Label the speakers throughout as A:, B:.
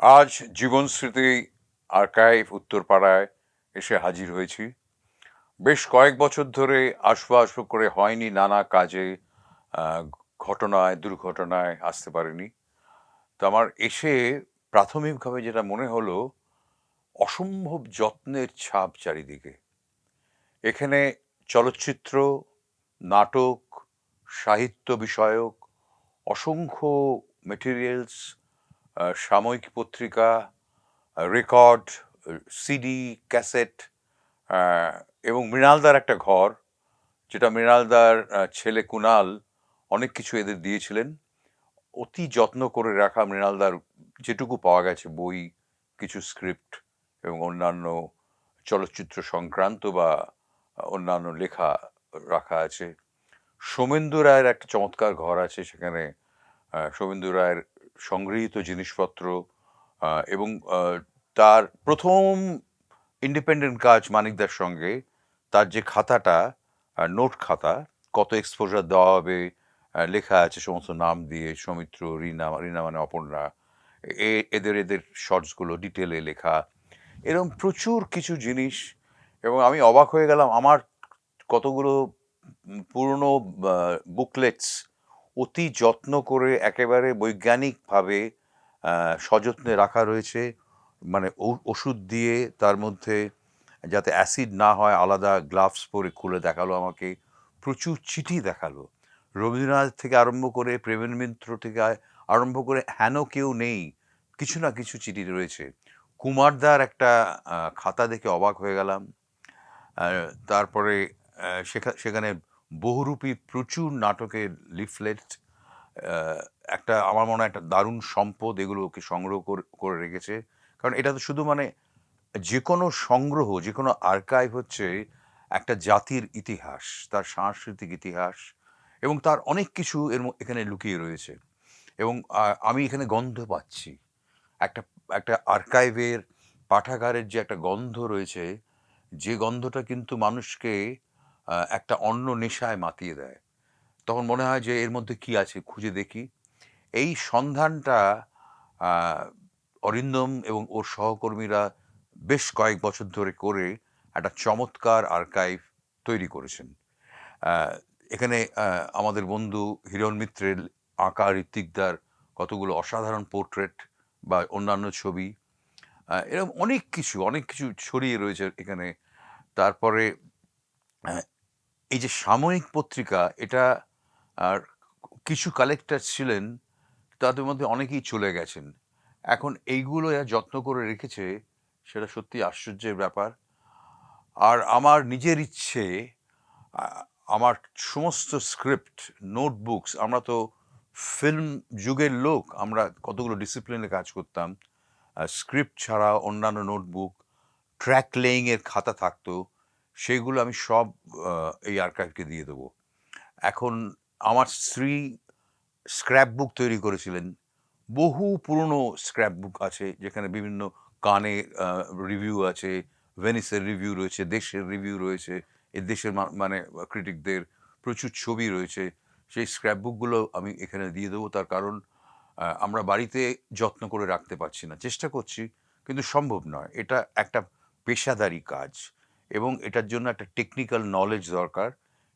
A: আজ জীবন স্মৃতি আর্কাইভ উত্তরপাড়ায় এসে হাজির হয়েছি। বেশ কয়েক বছর ধরে আসব আসব করে হয়নি নানা কাজে ঘটনায়, দুর্ঘটনায় আসতে পারিনি। তো আমার এসে প্রাথমিকভাবে যেটা মনে হলো, অসম্ভব যত্নের ছাপ চারিদিকে। এখানে চলচ্চিত্র, নাটক, সাহিত্য বিষয়ক, অসংখ্য মেটেরিয়ালস সাময়িক পত্রিকা রেকর্ড সিডি ক্যাসেট এবং মৃণালদার একটা ঘর, যেটা মৃণালদার ছেলে কুনাল অনেক কিছু এদের দিয়েছিলেন। অতি যত্ন করে রাখা মৃণালদার যেটুকু পাওয়া গেছে, বই, কিছু স্ক্রিপ্ট এবং অন্যান্য চলচ্চিত্র সংক্রান্ত বা অন্যান্য লেখা রাখা আছে। সোমেন্দু রায়ের একটা চমৎকার ঘর আছে সেখানে সোমেন্দু রায়ের সংগৃহীত জিনিসপত্র এবং তার প্রথম ইন্ডিপেন্ডেন্ট কাজ মানিকদার সঙ্গে, তার যে খাতাটা নোট খাতা, কত এক্সপোজার দেওয়া হবে লেখা আছে, সমস্ত নাম দিয়ে, সৌমিত্র, রিনা রিনা মানে অপর্ণা, এ- এদের এদের শর্টসগুলো ডিটেলে লেখা এরকম প্রচুর কিছু জিনিস, এবং আমি অবাক হয়ে গেলাম, আমার কতগুলো পুরনো বুকলেটস অতি যত্ন করে একেবারে বৈজ্ঞানিকভাবে সযত্নে রাখা রয়েছে। মানে ওষুধ দিয়ে তার মধ্যে যাতে অ্যাসিড না হয়, আলাদা গ্লাভস পরে খুলে দেখাল আমাকে। প্রচুর চিঠি দেখাল। রবীন্দ্রনাথ থেকে আরম্ভ করে প্রেমের মিত্র থেকে আরম্ভ করে হেন কেউ নেই, কিছু না কিছু চিঠি রয়েছে। কুমারদার একটা খাতা দেখে অবাক হয়ে গেলাম। তারপরে সেখা- সেখানে বহুরূপী প্রচুর নাটকের লিফলেট একটা আমার মনে হয় একটা দারুণ সম্পদ এগুলোকে সংগ্রহ করে- রেখেছে। কারণ এটা তো শুধু মানে যে কোনো সংগ্রহ যে কোনো আর্কাইভ হচ্ছে একটা জাতির ইতিহাস, তার সাংস্কৃতিক ইতিহাস এবং তার অনেক কিছু এর এখানে লুকিয়ে রয়েছে। এবং আমি এখানে গন্ধ পাচ্ছি। একটা একটা আর্কাইভের পাঠাগারের যে একটা গন্ধ রয়েছে, যে গন্ধটা কিন্তু মানুষকে একটা অন্য নেশায় মাতিয়ে দেয়। তখন মনে হয় যে এর মধ্যে কি আছে খুঁজে দেখি। এই সন্ধানটা অরিন্দম এবং ওর সহকর্মীরা বেশ কয়েক বছর ধরে করে একটা চমৎকার আর্কাইভ তৈরি করেছেন। এখানে আমাদের বন্ধু হিরণ মিত্রের আঁকা ঋত্বিকদার কতগুলো অসাধারণ পোর্ট্রেট বা অন্যান্য ছবি। এরকম অনেক কিছু অনেক কিছু ছড়িয়ে রয়েছে এখানে। তারপরে এই যে সাময়িক পত্রিকা, এটা, আর কিছু কালেক্টর ছিলেন, তাদের মধ্যে অনেকেই চলে গেছেন। এখন এইগুলো যত্ন করে রেখেছে, সেটা সত্যি আশ্চর্যের ব্যাপার। আর আমার নিজের ইচ্ছে আমার সমস্ত স্ক্রিপ্ট নোটবুকস আমরা তো ফিল্ম যুগের লোক, আমরা কতগুলো ডিসিপ্লিনে কাজ করতাম। স্ক্রিপ্ট ছাড়া অন্যান্য নোটবুক ট্র্যাক লেইংয়ের খাতা থাকতো। সেগুলো আমি সব এই আর্কাইভকে দিয়ে দেবো। এখন আমার স্ত্রী স্ক্র্যাপ বুক তৈরি করেছিলেন। বহু পুরনো স্ক্র্যাপ বুক আছে, যেখানে বিভিন্ন কানে রিভিউ আছে ভেনিসের রিভিউ রয়েছে, দেশের রিভিউ রয়েছে, এ দেশের মানে ক্রিটিকদের প্রচুর ছবি রয়েছে। সেই স্ক্র্যাপ বুকগুলো আমি এখানে দিয়ে দেবো, তার কারণ আমরা বাড়িতে যত্ন করে রাখতে পারছি না। চেষ্টা করছি, কিন্তু সম্ভব নয়। এটা একটা পেশাদারি কাজ। এবং এটার জন্য একটা টেকনিক্যাল নলেজ দরকার,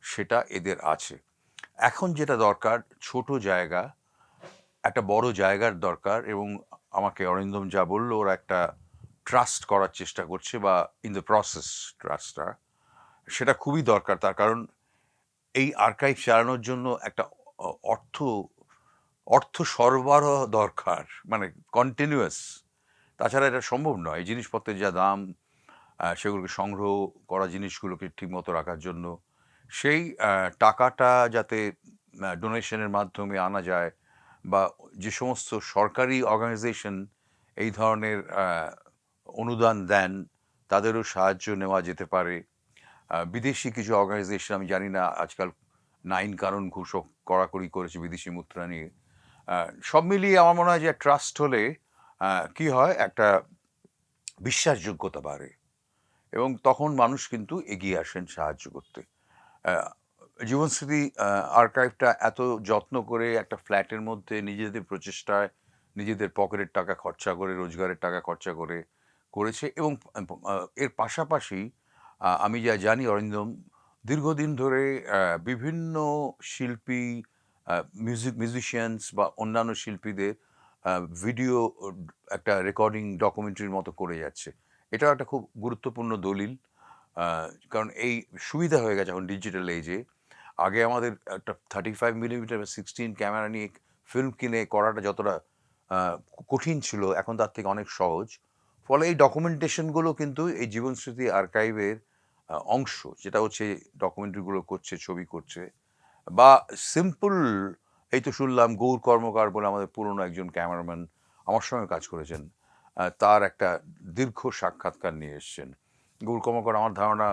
A: সেটা এদের আছে। এখন যেটা দরকার, ছোট জায়গা, একটা বড় জায়গার দরকার এবং আমাকে অরিন্দম যা বলল, ওরা একটা ট্রাস্ট করার চেষ্টা করছে বা ইন দ্য প্রসেস ট্রাস্টটা সেটা খুবই দরকার। তার কারণ এই আর্কাইভ চালানোর জন্য একটা অর্থ অর্থ সরবরাহ দরকার মানে কন্টিনিউয়াস তাছাড়া এটা সম্ভব নয়। জিনিসপত্রের যা দাম সেগুলোকে সংগ্রহ করা জিনিসগুলোকে ঠিকমতো রাখার জন্য। সেই টাকাটা যাতে ডোনেশনের মাধ্যমে আনা যায় বা যে সমস্ত সরকারি অর্গানাইজেশন এই ধরনের অনুদান দেন, তাদেরও সাহায্য নেওয়া যেতে পারে। বিদেশি কিছু অর্গানাইজেশন, আমি জানি না, আজকাল নাইন কারণ ঘোষক, কড়াকড়ি করেছে বিদেশি মুদ্রা নিয়ে। সব মিলিয়ে আমার মনে হয় যে ট্রাস্ট হলে কি হয়, একটা বিশ্বাসযোগ্যতা বাড়ে। এবং তখন মানুষ কিন্তু এগিয়ে আসেন সাহায্য করতে। জীবনস্মৃতি আর্কাইভটা এত যত্ন করে একটা ফ্ল্যাটের মধ্যে নিজেদের প্রচেষ্টায় নিজেদের পকেটের টাকা খরচা করে, রোজগারের টাকা খরচা করে, করেছে এবং এর পাশাপাশি আমি যা জানি অরিন্দম, দীর্ঘদিন ধরে বিভিন্ন শিল্পী মিউজিক মিউজিশিয়ানস বা অন্যান্য শিল্পীদের ভিডিও একটা রেকর্ডিং ডকুমেন্টারির মতো করে যাচ্ছে। এটাও একটা খুব গুরুত্বপূর্ণ দলিল। কারণ এই সুবিধা হয়ে গেছে এখন ডিজিটাল এজে আগে আমাদের একটা থার্টি ফাইভ মিলিমিটার বা সিক্সটিন ক্যামেরা নিয়ে ফিল্ম কিনে করাটা যতটা কঠিন ছিল, এখন তার থেকে অনেক সহজ। ফলে এই ডকুমেন্টেশনগুলো কিন্তু এই জীবন স্মৃতি আর্কাইভের অংশ। যেটা হচ্ছে ডকুমেন্টারিগুলো করছে, ছবি করছে। বা সিম্পল এই তো শুনলাম, গৌর কর্মকার বলে আমাদের পুরনো একজন ক্যামেরাম্যান আমার সঙ্গে কাজ করেছেন। তার একটা দীর্ঘ সাক্ষাৎকার নিয়ে এসছেন। গৌর কর্মকার আমার ধারণা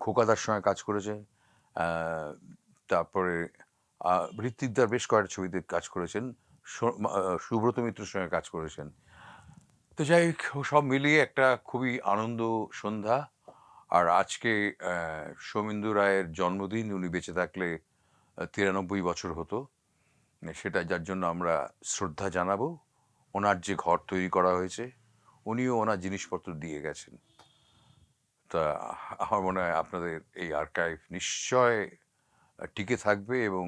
A: খোকাদার সঙ্গে কাজ করেছে তারপরে ঋত্বিকদার বেশ কয়েকটা ছবিতে কাজ করেছেন সুব্রত মিত্রের সঙ্গে কাজ করেছেন। তো যাই সব মিলিয়ে একটা খুবই আনন্দ সন্ধ্যা। আর আজকে সৌমিন্দু রায়ের জন্মদিন, উনি বেঁচে থাকলে তিরানব্বই বছর হতো। সেটা, যার জন্য আমরা শ্রদ্ধা জানাব। ওনার যে ঘর তৈরি করা হয়েছে উনিও ওনার জিনিসপত্র দিয়ে গেছেন। তা আমার মনে হয় আপনাদের এই আর্কাইভ নিশ্চয় টিকে থাকবে এবং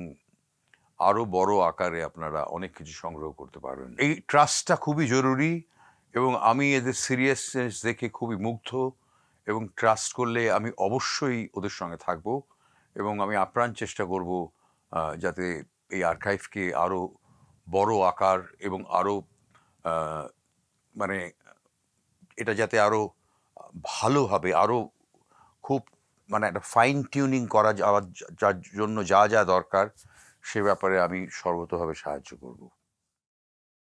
A: আরও বড় আকারে আপনারা অনেক কিছু সংগ্রহ করতে পারবেন। এই ট্রাস্টটা খুবই জরুরি এবং আমি এদের সিরিয়াসনেস দেখে খুবই মুগ্ধ এবং ট্রাস্ট করলে আমি অবশ্যই ওদের সঙ্গে থাকব এবং আমি আপ্রাণ চেষ্টা করব যাতে এই আর্কাইভকে আরও বড় আকার এবং আরও মানে এটা যাতে আরও ভালোভাবে আরও খুব মানে একটা ফাইন টিউনিং করা যাওয়ার, যার জন্য যা যা দরকার, সে ব্যাপারে আমি সর্বতভাবে সাহায্য করব।